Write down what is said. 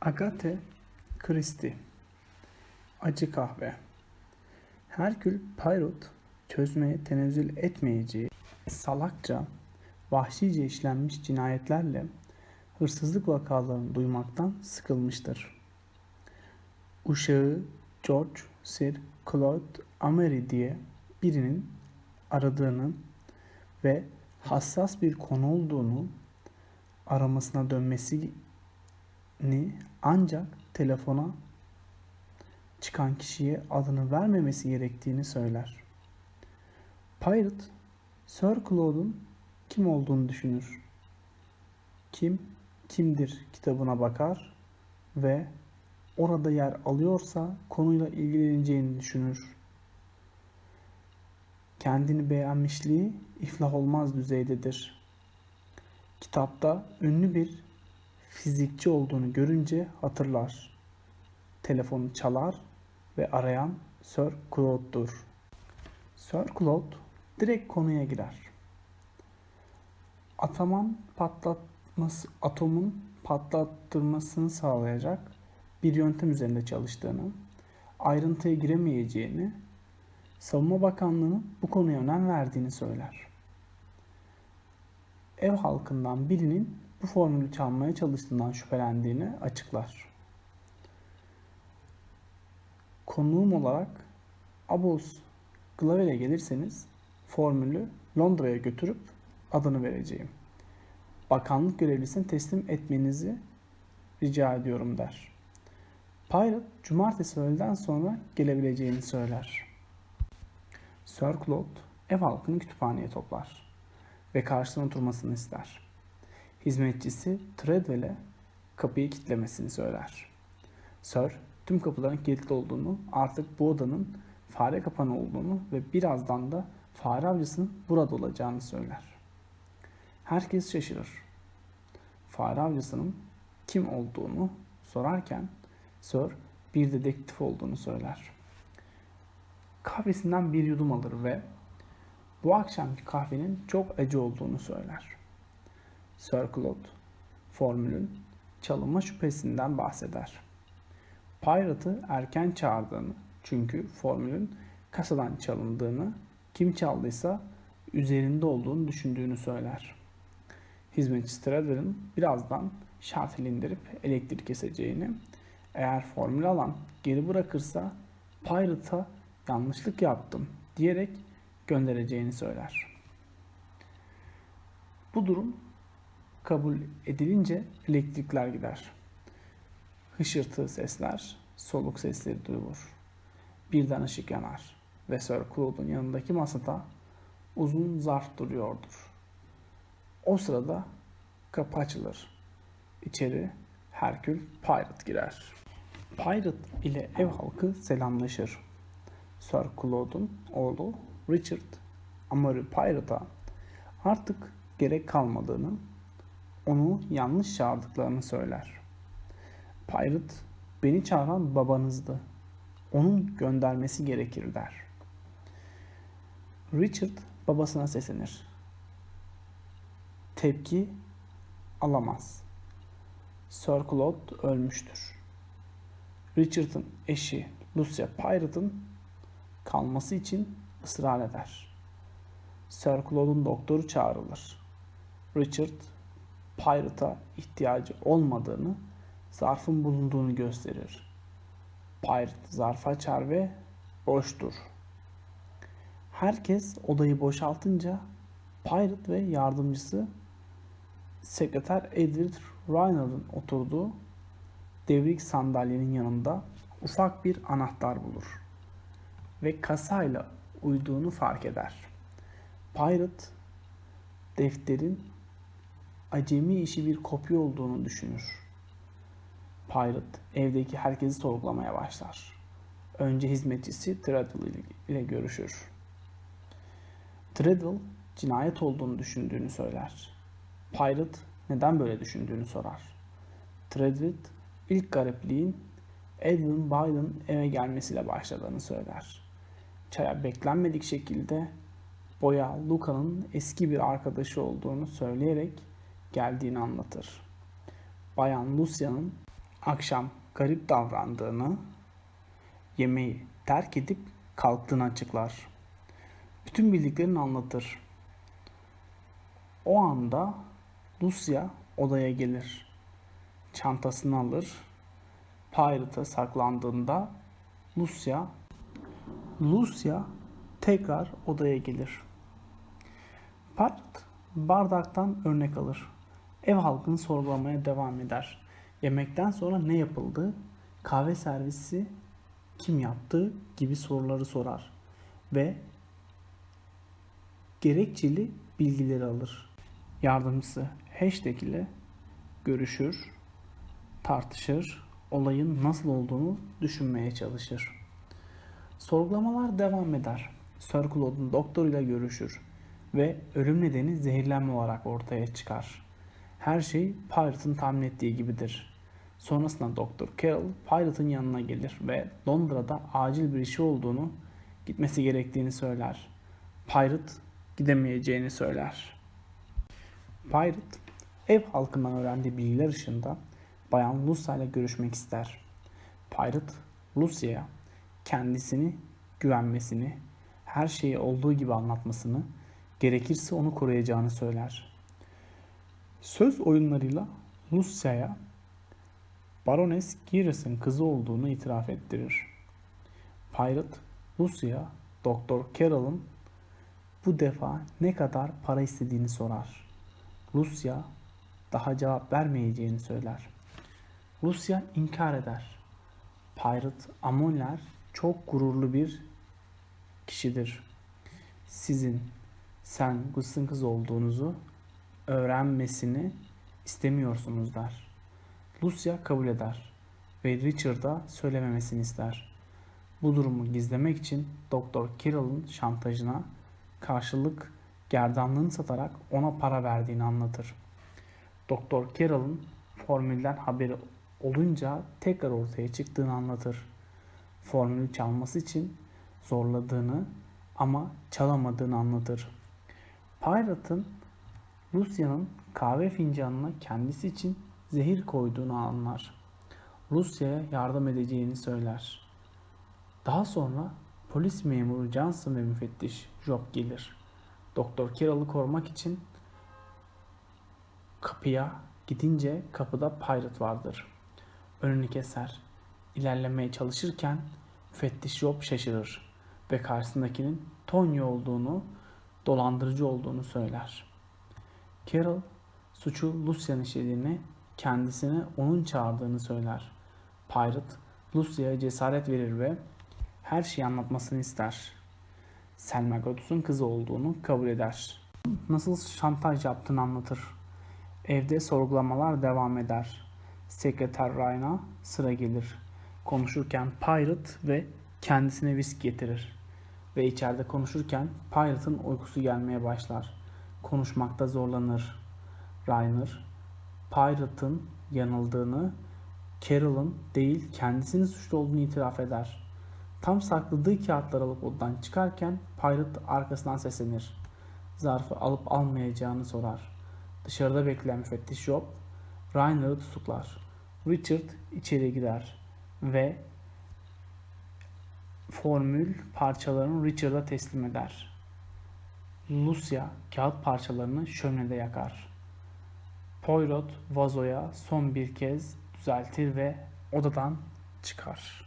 Agatha Christie Acı Kahve Herkül Poirot çözmeye tenezzül etmeyeceği salakça, vahşice işlenmiş cinayetlerle hırsızlık vakalarını duymaktan sıkılmıştır. Uşağı George Sir Claude Amery diye birinin aradığını ve hassas bir konu olduğunu aramasına dönmesini ancak telefona çıkan kişiye adını vermemesi gerektiğini söyler. Pirate, Sir Claude'un kim olduğunu düşünür. Kim, kimdir kitabına bakar ve orada yer alıyorsa konuyla ilgileneceğini düşünür. Kendini beğenmişliği iflah olmaz düzeydedir. Kitapta ünlü bir fizikçi olduğunu görünce hatırlar. Telefonu çalar ve arayan Sir Claude'dur. Sir Claude direkt konuya girer. Ataman patlatması, atomun patlattırmasını sağlayacak bir yöntem üzerinde çalıştığını, ayrıntıya giremeyeceğini, Savunma Bakanlığı'nın bu konuya önem verdiğini söyler. Ev halkından birinin bu formülü çalmaya çalıştığından şüphelendiğini açıklar. Konuğum olarak Abos Glavel'e gelirseniz formülü Londra'ya götürüp adını vereceğim. Bakanlık görevlisine teslim etmenizi rica ediyorum der. Pirate cumartesi öğleden sonra gelebileceğini söyler. Sir Claude ev halkını kütüphaneye toplar ve karşısına oturmasını ister. Hizmetçisi Treadwell'e kapıyı kilitlemesini söyler. Sir tüm kapıların kilitli olduğunu, artık bu odanın fare kapanı olduğunu ve birazdan da fare avcısının burada olacağını söyler. Herkes şaşırır. Fare avcısının kim olduğunu sorarken Sir bir dedektif olduğunu söyler. Kahvesinden bir yudum alır ve bu akşamki kahvenin çok acı olduğunu söyler. Claude formülün çalınma şüphesinden bahseder. Pirate'ı erken çağırdığını çünkü formülün kasadan çalındığını, kim çaldıysa üzerinde olduğunu düşündüğünü söyler. Hizmetçi Stradler'ın birazdan şarteli indirip elektrik keseceğini, eğer formül alan geri bırakırsa Pirate'a yanlışlık yaptım diyerek göndereceğini söyler. Bu durum kabul edilince elektrikler gider. Hışırtı sesler, soluk sesleri duyulur. Birden ışık yanar ve Sir Claude'un yanındaki masada uzun zarf duruyordur. O sırada kapı açılır. İçeri Herkül Pirate girer. Pirate ile ev halkı selamlaşır. Sir Claude'un oğlu Richard Amory Pirate'a artık gerek kalmadığını, onu yanlış çağırdıklarını söyler. Pirate, beni çağıran babanızdı. Onun göndermesi gerekir der. Richard babasına seslenir. Tepki alamaz. Sir Claude ölmüştür. Richard'ın eşi Lucia Pirate'ın kalması için ısrar eder. Sir Claude'un doktoru çağrılır. Richard, Pirate'a ihtiyacı olmadığını, zarfın bulunduğunu gösterir. Pirate zarfı açar ve boştur. Herkes odayı boşaltınca Pirate ve yardımcısı sekreter Edward Reynolds'ın oturduğu devrik sandalyenin yanında ufak bir anahtar bulur ve kasayla uyduğunu fark eder. Pirate defterin acemi işi bir kopya olduğunu düşünür. Pirate evdeki herkesi sorgulamaya başlar. Önce hizmetçisi Treadwell ile görüşür. Treadwell cinayet olduğunu düşündüğünü söyler. Pirate neden böyle düşündüğünü sorar. Treadwell ilk garipliğin Edwin Biden eve gelmesiyle başladığını söyler. Çaya beklenmedik şekilde Boya Luca'nın eski bir arkadaşı olduğunu söyleyerek geldiğini anlatır. Bayan Lucia'nın akşam garip davrandığını, yemeği terk edip kalktığını açıklar. Bütün bildiklerini anlatır. O anda Lucia odaya gelir. Çantasını alır. Pirate'a saklandığında Lucia Lucia tekrar odaya gelir. Pirate bardaktan örnek alır. Ev halkını sorgulamaya devam eder. Yemekten sonra ne yapıldı, kahve servisi kim yaptı gibi soruları sorar ve gerekçeli bilgileri alır. Yardımcısı hashtag ile görüşür, tartışır, olayın nasıl olduğunu düşünmeye çalışır. Sorgulamalar devam eder. Claude'un doktoruyla görüşür ve ölüm nedeni zehirlenme olarak ortaya çıkar. Her şey Pirate'ın tahmin ettiği gibidir. Sonrasında Doktor Carroll Pirate'ın yanına gelir ve Londra'da acil bir işi olduğunu, gitmesi gerektiğini söyler. Pirate gidemeyeceğini söyler. Pirate ev halkından öğrendiği bilgiler ışığında Bayan Lucia ile görüşmek ister. Pirate Lucia'ya kendisini güvenmesini, her şeyi olduğu gibi anlatmasını, gerekirse onu koruyacağını söyler. Söz oyunlarıyla Lucia'ya Baroness Gires'in kızı olduğunu itiraf ettirir. Pirate, Lucia, Doktor Carroll'ın bu defa ne kadar para istediğini sorar. Lucia daha cevap vermeyeceğini söyler. Lucia inkar eder. Pirate Amonler çok gururlu bir kişidir. Sizin sen Gus'un kız olduğunuzu öğrenmesini istemiyorsunuz der. Lucia kabul eder ve Richard'a söylememesini ister. Bu durumu gizlemek için Doktor Kirill'ın şantajına karşılık gerdanlığını satarak ona para verdiğini anlatır. Doktor Kirill'ın formülden haberi olunca tekrar ortaya çıktığını anlatır. Formülü çalması için zorladığını ama çalamadığını anlatır. Pirate'ın Lucia'nın kahve fincanına kendisi için zehir koyduğunu anlar. Lucia'ya yardım edeceğini söyler. Daha sonra polis memuru Johnson ve müfettiş Job gelir. Doktor Carroll'ı korumak için kapıya gidince kapıda Pirate vardır. Önünü keser. İlerlemeye çalışırken müfettiş Job şaşırır ve karşısındakinin Tony olduğunu, dolandırıcı olduğunu söyler. Carol suçu Lucia'nın işlediğini, kendisine onun çağırdığını söyler. Pirate Lucia'ya cesaret verir ve her şeyi anlatmasını ister. Selma Godus'un kızı olduğunu kabul eder. Nasıl şantaj yaptığını anlatır. Evde sorgulamalar devam eder. Sekreter Ryan'a sıra gelir. Konuşurken Pirate ve kendisine viski getirir. Ve içeride konuşurken Pirate'ın uykusu gelmeye başlar. Konuşmakta zorlanır. Rainer, Pirate'ın yanıldığını, Carol'ın değil kendisinin suçlu olduğunu itiraf eder. Tam sakladığı kağıtları alıp odadan çıkarken Pirate arkasından seslenir. Zarfı alıp almayacağını sorar. Dışarıda bekleyen müfettiş Job, Rainer'ı tutuklar. Richard içeri girer ve formül parçalarını Richard'a teslim eder. Lucia kağıt parçalarını şöminede yakar. Poirot vazoya son bir kez düzeltir ve odadan çıkar.